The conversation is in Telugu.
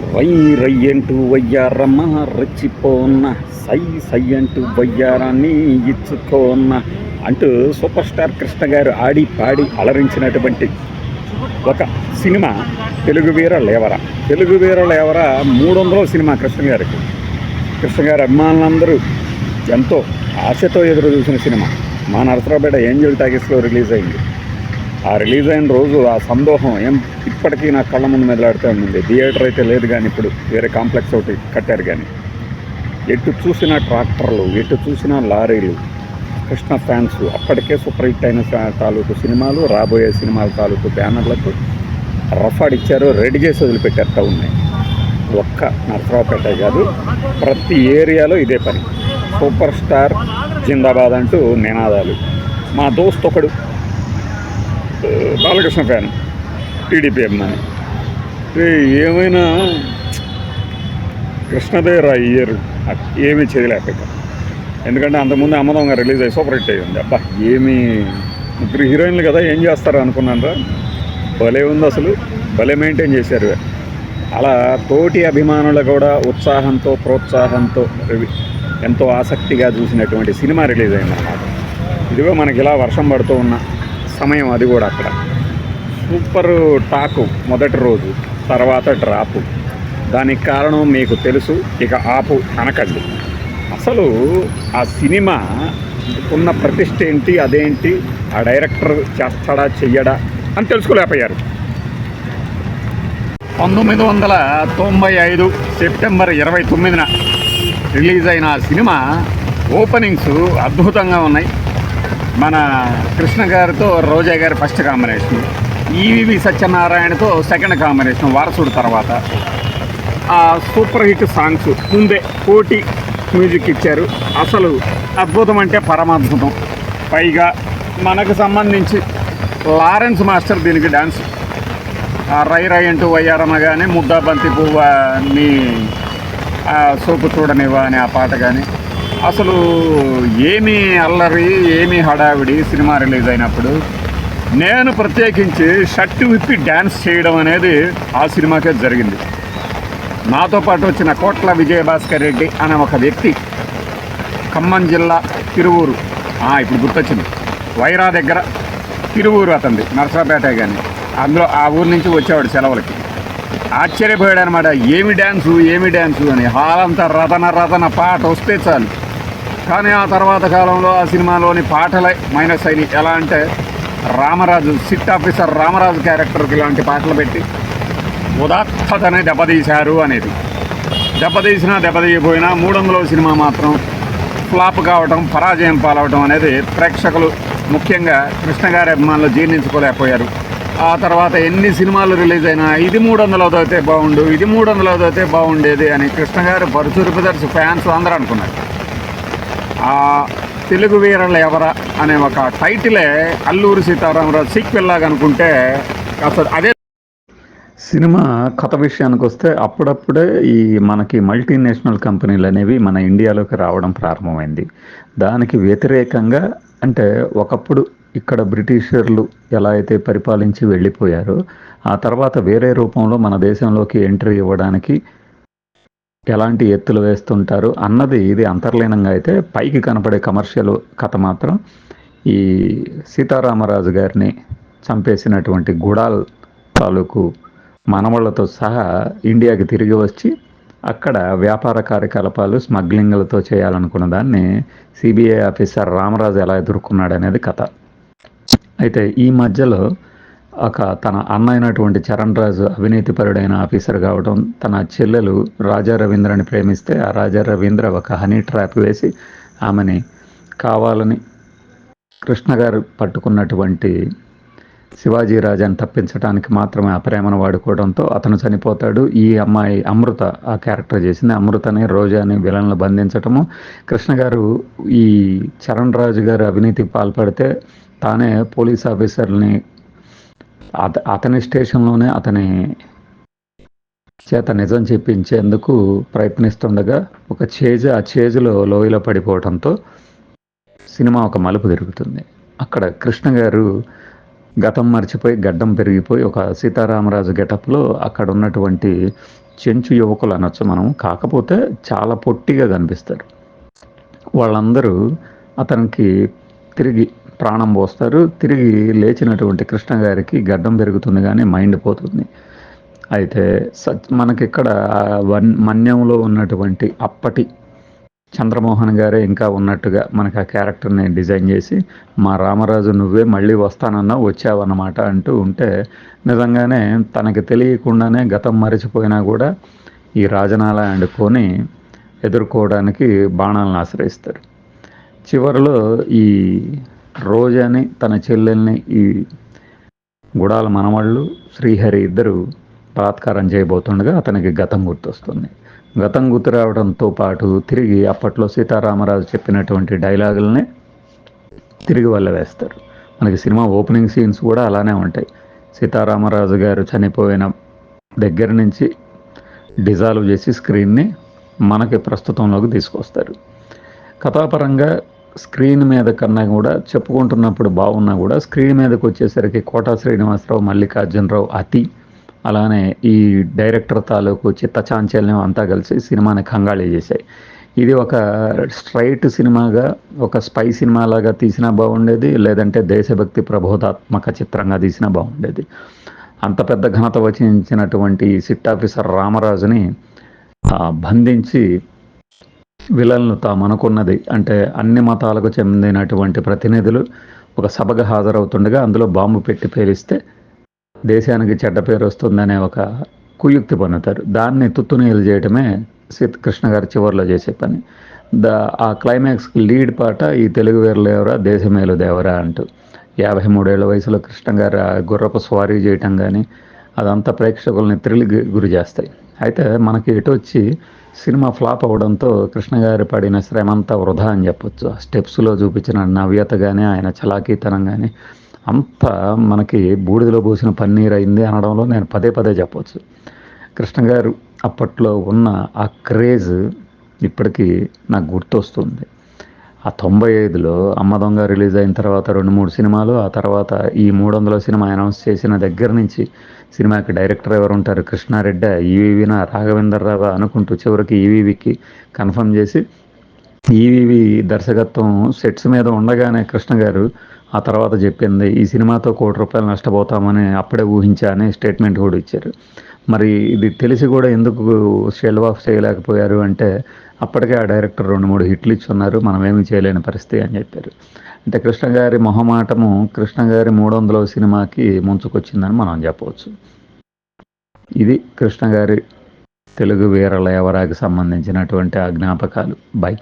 రై రయ్యంటూ వయ్యారమ్మ రచ్చిపోన్న సై సై అంటూ వయ్యారాన్ని ఇచ్చుకోన్న అంటూ సూపర్ స్టార్ కృష్ణ గారు ఆడి పాడి అలరించినటువంటి ఒక సినిమా తెలుగు వీర లేవర. తెలుగు వీర లేవర మూడు వందల సినిమా కృష్ణ గారికి. కృష్ణ గారి అభిమానులందరూ ఎంతో ఆశతో ఎదురు చూసిన సినిమా. మా నరసరావుపేట ఏంజల్ టాకీస్లో రిలీజ్ అయింది. ఆ రిలీజ్ అయిన రోజు ఆ సందోహం ఏం ఇప్పటికీ నా కళ్ళ ముందు మెదలాడుతూ ఉంది థియేటర్ అయితే లేదు కానీ ఇప్పుడు వేరే కాంప్లెక్స్ ఒకటి కట్టారు కానీ. ఎటు చూసిన ట్రాక్టర్లు ఎటు చూసిన లారీలు కృష్ణ ఫ్యాన్స్ అప్పటికే సూపర్ హిట్ అయిన తాలూకు సినిమాలు రాబోయే సినిమాల తాలూకు బ్యానర్లకు రఫాడ్ ఇచ్చారు రెడీ చేసి వదిలిపెట్టారు టౌన్ని ఒక్క నరసరావుపేట కాదు ప్రతి ఏరియాలో ఇదే పని. సూపర్ స్టార్ జిందాబాద్ అంటూ నినాదాలు. మా దోస్త్ ఒకడు బాలకృష్ణ ఫ్యాన్ టీడీపీ అమ్మాయి ఏమైనా కృష్ణదేవరా ఇయ్యరు ఏమీ చేయలేక ఎందుకంటే అంతకుముందు అమ్మదొంగ రిలీజ్ అయ్యి సూపర్ హిట్ అయ్యింది అబ్బా ఏమి ముగ్గురు హీరోయిన్లు కదా ఏం చేస్తారు అనుకున్నాను భలే ఉంది అసలు భలే మెయింటైన్ చేశారు. అలా తోటి అభిమానులు కూడా ఉత్సాహంతో ప్రోత్సాహంతో ఎంతో ఆసక్తిగా చూసినటువంటి సినిమా రిలీజ్ అయింది అన్నమాట ఇదిగో మనకి ఇలా వర్షం పడుతూ ఉన్నా. సమయం అది కూడా అక్కడ. సూపర్ టాకు మొదటి రోజు తర్వాత డ్రాపు. దానికి కారణం మీకు తెలుసు ఇక ఆపు అనకండి. అసలు ఆ సినిమా ఉన్న ప్రతిష్ట ఏంటి అదేంటి ఆ డైరెక్టర్ చేస్తాడా చెయ్యడా అని తెలుసుకోలేకపోయారు. పంతొమ్మిది వందల తొంభై ఐదు సెప్టెంబర్ ఇరవై తొమ్మిదిన రిలీజ్ అయిన ఆ సినిమా ఓపెనింగ్స్ అద్భుతంగా ఉన్నాయి. మన కృష్ణ గారితో రోజా గారి ఫస్ట్ కాంబినేషన్ ఈవివి సత్యనారాయణతో సెకండ్ కాంబినేషన్ వారసుడు తర్వాత. ఆ సూపర్ హిట్ సాంగ్స్ ముందే కోటి మ్యూజిక్ ఇచ్చారు. అసలు అద్భుతం అంటే పరమాద్భుతం. పైగా మనకు సంబంధించి లారెన్స్ మాస్టర్ దీనికి డాన్స్ రై రై అంటూ వయ్యారమ్మ కానీ ముద్దా బంతి పువ్వ నీ సోపు చూడనివా అనే ఆ పాట కానీ అసలు ఏమి అల్లరి ఏమి హడావిడి సినిమా రిలీజ్ అయినప్పుడు నేను ప్రత్యేకించి షర్ట్ విప్పి డ్యాన్స్ చేయడం అనేది ఆ సినిమాకే జరిగింది. నాతో పాటు వచ్చిన కోట్ల విజయభాస్కర్ రెడ్డి అనే ఒక వ్యక్తి ఖమ్మం జిల్లా తిరువూరు. ఆ, ఇప్పుడు గుర్తొచ్చింది. వైరా దగ్గర తిరువూరు అతంది నరసరాపేట కానీ అందులో ఆ ఊరు నుంచి వచ్చేవాడు సెలవులకి. ఆశ్చర్యపోయాడు అనమాట ఏమి డ్యాన్సు ఏమి డ్యాన్సు అని. హాలంతా రతన రతన పాట వస్తే చాలు. కానీ ఆ తర్వాత కాలంలో ఆ సినిమాలోని పాటలే మైనస్ అయినాయి. ఎలా అంటే రామరాజు సిట్ ఆఫీసర్ రామరాజు క్యారెక్టర్కి ఇలాంటి పాటలు పెట్టి ఉదాత్తతనే దెబ్బతీశారు అనేది. దెబ్బతీసినా దెబ్బతీయపోయినా మూడు వందల సినిమా మాత్రం ఫ్లాప్ కావటం పరాజయం పాలవటం అనేది ప్రేక్షకులు ముఖ్యంగా కృష్ణ గారి అభిమానులు జీర్ణించుకోలేకపోయారు. ఆ తర్వాత ఎన్ని సినిమాలు రిలీజ్ అయినా ఇది మూడు వందలతో అయితే బాగుండు ఇది మూడు వందలతో అయితే బాగుండేది అని కృష్ణ గారు ఫ్యాన్స్ అందరూ అనుకున్నారు. తెలుగు వీరల ఎవరా అనే ఒక టైటిలే అల్లూరి సీతారామరాజు సీక్వెల్ లాగా అనుకుంటే అసలు అదే సినిమా కథ విషయానికి వస్తే అప్పుడప్పుడే ఈ మనకి మల్టీనేషనల్ కంపెనీలు అనేవి మన ఇండియాలోకి రావడం ప్రారంభమైంది. దానికి వ్యతిరేకంగా అంటే ఒకప్పుడు ఇక్కడ బ్రిటిషర్లు ఎలా అయితే పరిపాలించి వెళ్ళిపోయారో ఆ తర్వాత వేరే రూపంలో మన దేశంలోకి ఎంట్రీ ఇవ్వడానికి ఎలాంటి ఎత్తులు వేస్తుంటారు అన్నది ఇది అంతర్లీనంగా అయితే పైకి కనపడే కమర్షియల్ కథ మాత్రం ఈ సీతారామరాజు గారిని చంపేసినటువంటి గుడాల్ తాలూకు మనవళ్ళతో సహా ఇండియాకి తిరిగి వచ్చి అక్కడ వ్యాపార కార్యకలాపాలు స్మగ్లింగ్లతో చేయాలనుకున్న దాన్ని సిబిఐ ఆఫీసర్ రామరాజు ఎలా ఎదుర్కొన్నాడు అనేది కథ. అయితే ఈ మధ్యలో ఒక తన అన్న అయినటువంటి చరణ్ రాజు అవినీతిపరుడైన ఆఫీసర్ కావడం తన చెల్లెలు రాజా రవీంద్రని ప్రేమిస్తే ఆ రాజా రవీంద్ర ఒక హనీ ట్రాప్ వేసి ఆమెని కావాలని కృష్ణ గారు పట్టుకున్నటువంటి శివాజీ రాజాని తప్పించడానికి మాత్రమే ఆ ప్రేమను వాడుకోవడంతో అతను చనిపోతాడు. ఈ అమ్మాయి అమృత ఆ క్యారెక్టర్ చేసింది అమృతని రోజాని విలన్లు బంధించటము. కృష్ణ గారు ఈ చరణ్ రాజు గారు అవినీతికి పాల్పడితే తానే పోలీస్ ఆఫీసర్ని అత అతని స్టేషన్లోనే అతని చేత నిజం చెప్పించేందుకు ప్రయత్నిస్తుండగా ఒక చేజ్ ఆ చేజ్లో లోయలో పడిపోవడంతో సినిమా ఒక మలుపు తిరుగుతుంది. అక్కడ కృష్ణ గారు గతం మర్చిపోయి గడ్డం పెరిగిపోయి ఒక సీతారామరాజు గెటప్లో అక్కడ ఉన్నటువంటి చెంచు యువకులు అనొచ్చు మనం కాకపోతే చాలా పొట్టిగా కనిపిస్తారు. వాళ్ళందరూ అతనికి తిరిగి ప్రాణం పోస్తారు. తిరిగి లేచినటువంటి కృష్ణ గారికి గడ్డం పెరుగుతుంది కానీ మైండ్ పోతుంది. అయితే సచ్ మనకిక్కడ వన్ మన్యంలో ఉన్నటువంటి అప్పటి చంద్రమోహన్ గారే ఇంకా ఉన్నట్టుగా మనకు ఆ క్యారెక్టర్ని డిజైన్ చేసి మా రామరాజు నువ్వే మళ్ళీ వస్తానన్నా వచ్చావన్నమాట అంటూ ఉంటే నిజంగానే తనకి తెలియకుండానే గతం మరిచిపోయినా కూడా ఈ రాజనాల అండ్ కొని ఎదుర్కోవడానికి బాణాలను ఆశ్రయిస్తారు. చివరిలో ఈ రోజాని తన చెల్లెల్ని ఈ గుడాల మనవాళ్ళు శ్రీహరి ఇద్దరు బలాత్కారం చేయబోతుండగా అతనికి గతం గుర్తొస్తుంది. గతం గుర్తు రావడంతో పాటు తిరిగి అప్పట్లో సీతారామరాజు చెప్పినటువంటి డైలాగులనే తిరిగి వల్ల వేస్తారు. మనకి సినిమా ఓపెనింగ్ సీన్స్ కూడా అలానే ఉంటాయి. సీతారామరాజు గారు చనిపోయిన దగ్గర నుంచి డిజాల్వ్ చేసి స్క్రీన్ని మనకి ప్రస్తుతంలోకి తీసుకొస్తారు. కథాపరంగా స్క్రీన్ మీద కన్నా కూడా చెప్పుకుంటున్నప్పుడు బాగున్నా కూడా స్క్రీన్ మీదకి వచ్చేసరికి కోటా శ్రీనివాసరావు మల్లికార్జునరావు అతి అలానే ఈ డైరెక్టర్ తాలూకు చిత్తచాంచల్యం అంతా కలిసి సినిమాని కంగాళి చేశాయి. ఇది ఒక స్ట్రైట్ సినిమాగా ఒక స్పై సినిమా లాగా తీసినా బాగుండేది లేదంటే దేశభక్తి ప్రబోధాత్మక చిత్రంగా తీసినా బాగుండేది. అంత పెద్ద ఘనత వచించినటువంటి సిట్ ఆఫీసర్ రామరాజుని బంధించి విలన్లు తాము అనుకున్నది అంటే అన్ని మతాలకు చెందినటువంటి ప్రతినిధులు ఒక సభకు హాజరవుతుండగా అందులో బాంబు పెట్టి పేలిస్తే దేశానికి చెడ్డ పేరు వస్తుందనే ఒక కుయుక్తి పన్నుతారు దాన్ని తుత్తునీలు చేయడమే సీత కృష్ణ గారు చివరిలో చేసే పని. ద ఆ క్లైమాక్స్కి లీడ్ పాట ఈ తెలుగు వీరులేవరా దేశమేలు దేవరా అంటూ. యాభై మూడేళ్ళ వయసులో కృష్ణ గారు గుర్రపు స్వారీ చేయటం కానీ అదంతా ప్రేక్షకుల్ని థ్రిల్ గురి చేస్తాయి. అయితే మనకి ఎటు వచ్చి సినిమా ఫ్లాప్ అవ్వడంతో కృష్ణ గారు పడిన శ్రమంతా వృధా అని చెప్పొచ్చు. ఆ స్టెప్స్లో చూపించిన నవ్యత కానీ ఆయన చలాకీతనం కానీ అంతా మనకి బూడిదలో పోసిన పన్నీర్ అయింది అనడంలో నేను పదే పదే చెప్పొచ్చు. కృష్ణ గారు అప్పట్లో ఉన్న ఆ క్రేజ్ ఇప్పటికీ నాకు గుర్తొస్తుంది. ఆ తొంభై ఐదులో అమ్మ దొంగ రిలీజ్ అయిన తర్వాత రెండు మూడు సినిమాలు ఆ తర్వాత ఈ మూడు వందల సినిమా అనౌన్స్ చేసిన దగ్గర నుంచి సినిమాకి డైరెక్టర్ ఎవరు ఉంటారు? కృష్ణారెడ్డి రాఘవేందర్ రావు అనుకుంటూ చివరికి ఈవీవికి కన్ఫర్మ్ చేసి ఈవీవి దర్శకత్వం సెట్స్ మీద ఉండగానే కృష్ణ గారు ఆ తర్వాత చెప్పింది ఈ సినిమాతో కోటి రూపాయలు నష్టపోతామని అప్పుడే ఊహించా స్టేట్మెంట్ కూడా ఇచ్చారు. మరి ఇది తెలిసి కూడా ఎందుకు షెల్ ఆఫ్ చేయలేకపోయారు అంటే అప్పటికే ఆ డైరెక్టర్ రెండు మూడు హిట్లు ఇచ్చున్నారు మనం ఏమి చేయలేని పరిస్థితి అని చెప్పారు. అంటే కృష్ణ గారి మొహమాటము కృష్ణ గారి మూడు వందల సినిమాకి ముంచుకొచ్చిందని మనం చెప్పవచ్చు. ఇది కృష్ణ గారి తెలుగు వీరల ఎవరాకి సంబంధించినటువంటి ఆ జ్ఞాపకాలు బై.